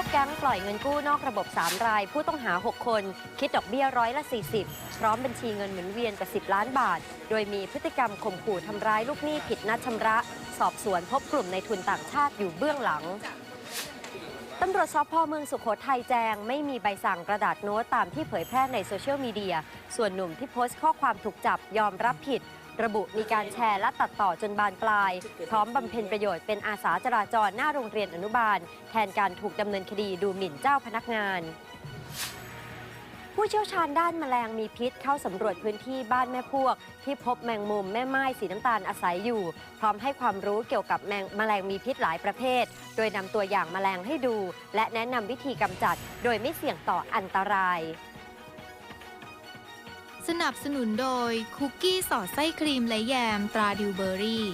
ำรวจรวบแก๊งปล่อยเงินกู้นอกระบบ 3 ราย ผู้ต้องหา 6 คน คิดดอกเบี้ยร้อยละ 40 พร้อมบัญชีเงินหมุนเวียนกว่า 10 ล้านบาท โดยมีพฤติกรรมข่มขู่ทำร้ายลูกหนี้ผิดนัดชำระ สอบสวนพบกลุ่มในทุนต่างชาติอยู่เบื้องหลัง ตำรวจสพเมืองสุโขทัยแจง ไม่มีใบสั่งกระดาษโน้ตตามที่เผยแพร่ในโซเชียลมีเดีย ส่วนหนุ่มที่โพสต์ข้อความถูกจับยอมรับผิด ระบุมีการแชร์และตัดต่อจนบานปลาย พร้อมบำเพ็ญประโยชน์เป็นอาสาจราจรหน้าโรงเรียนอนุบาล แทนการถูกดำเนินคดีดูหมิ่นเจ้าพนักงาน ผู้เชี่ยวชาญด้านแมลงมีพิษเข้าสำรวจพื้นที่บ้านแม่พวก ที่พบแมงมุมแม่ไม้สีน้ำตาลอาศัยอยู่ พร้อมให้ความรู้เกี่ยวกับแมงแมลงมีพิษหลายประเภท โดยนำตัวอย่างแมลงให้ดู และแนะนำวิธีกำจัด โดยไม่เสี่ยงต่ออันตราย สนับสนุนโดยคุกกี้สอดไส้ครีมและแยมตราดิวเบอรี่